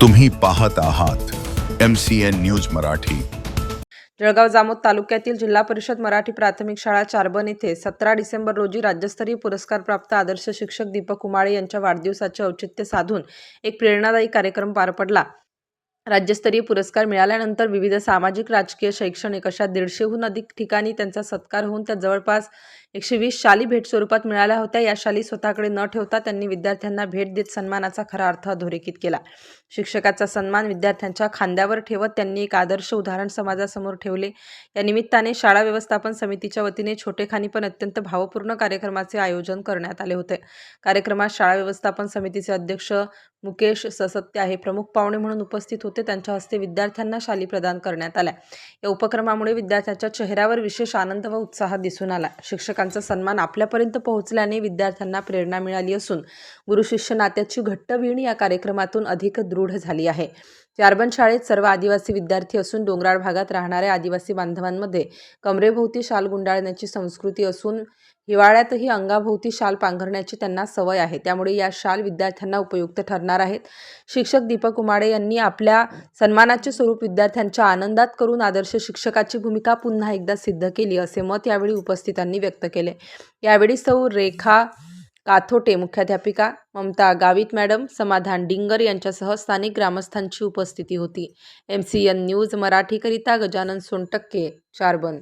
तुम्ही पाहत आहात M C N news Marathi. Jalgaon Jamod तालुक्यातील जिल्हा परिषद मराठी प्राथमिक शाळा चारबन येथे सतरा डिसेंबर रोजी राज्यस्तरीय पुरस्कार प्राप्त आदर्श शिक्षक दीपक कुमाळे यांच्या वाढदिवसाचे औचित्य साधून एक प्रेरणादायी कार्यक्रम पार पडला. राज्यस्तरीय पुरस्कार मिळाल्यानंतर विविध सामाजिक राजकीय शैक्षणिक अशा दीडशेहून अधिक ठिकाणी त्यांचा सत्कार होऊन त्या जवळपास एकशे वीस शाली भेट स्वरूपात मिळाल्या होत्या. या शाली स्वतःकडे न ठेवता त्यांनी विद्यार्थ्यांना भेट देत सन्मानाचा खरा अर्थ अधोरेखित केला. शिक्षकाचा सन्मान विद्यार्थ्यांच्या खांद्यावर ठेवत त्यांनी एक आदर्श उदाहरण समाजासमोर ठेवले. या निमित्ताने शाळा व्यवस्थापन समितीच्या वतीने छोटेखानी पण अत्यंत भावपूर्ण कार्यक्रमाचे आयोजन करण्यात आले होते. कार्यक्रमात शाळा व्यवस्थापन समितीचे अध्यक्ष मुकेश ससत्य आहे. प्रमुख पाहुणे म्हणून उपस्थित होते. त्यांच्या हस्ते विद्यार्थ्यांना शाली प्रदान करण्यात आल्या. या उपक्रमामुळे विद्यार्थ्यांच्या चेहऱ्यावर विशेष आनंद व उत्साह दिसून आला. शिक्षकांचा सन्मान आपल्यापर्यंत पोहोचल्याने विद्यार्थ्यांना प्रेरणा मिळाली असून गुरुशिष्य नात्याची घट्ट वीण या कार्यक्रमातून अधिक दृढ झाली आहे. चारबन शाळेत सर्व आदिवासी विद्यार्थी असून डोंगराळ भागात राहणाऱ्या आदिवासी बांधवांमध्ये कमरेभोवती शाल गुंडाळण्याची संस्कृती असून हिवाळ्यातही अंगाभोवती शाल पांघरण्याची त्यांना सवय आहे. त्यामुळे या शाल विद्यार्थ्यांना उपयुक्त ठरणार आहेत. शिक्षक दीपक उमाडे यांनी आपल्या सन्मानाचे स्वरूप विद्यार्थ्यांच्या आनंदात करून आदर्श शिक्षकाची भूमिका पुन्हा एकदा सिद्ध केली असे मत यावेळी उपस्थितांनी व्यक्त केले. यावेळी सौ रेखा काथोटे मुख्याध्यापिका ममता गावित मॅडम समाधान डिंगर यांच्यासह स्थानिक ग्रामस्थांची उपस्थिती होती. एम सी एन न्यूज मराठीकरिता गजानन सोनटक्के चारबन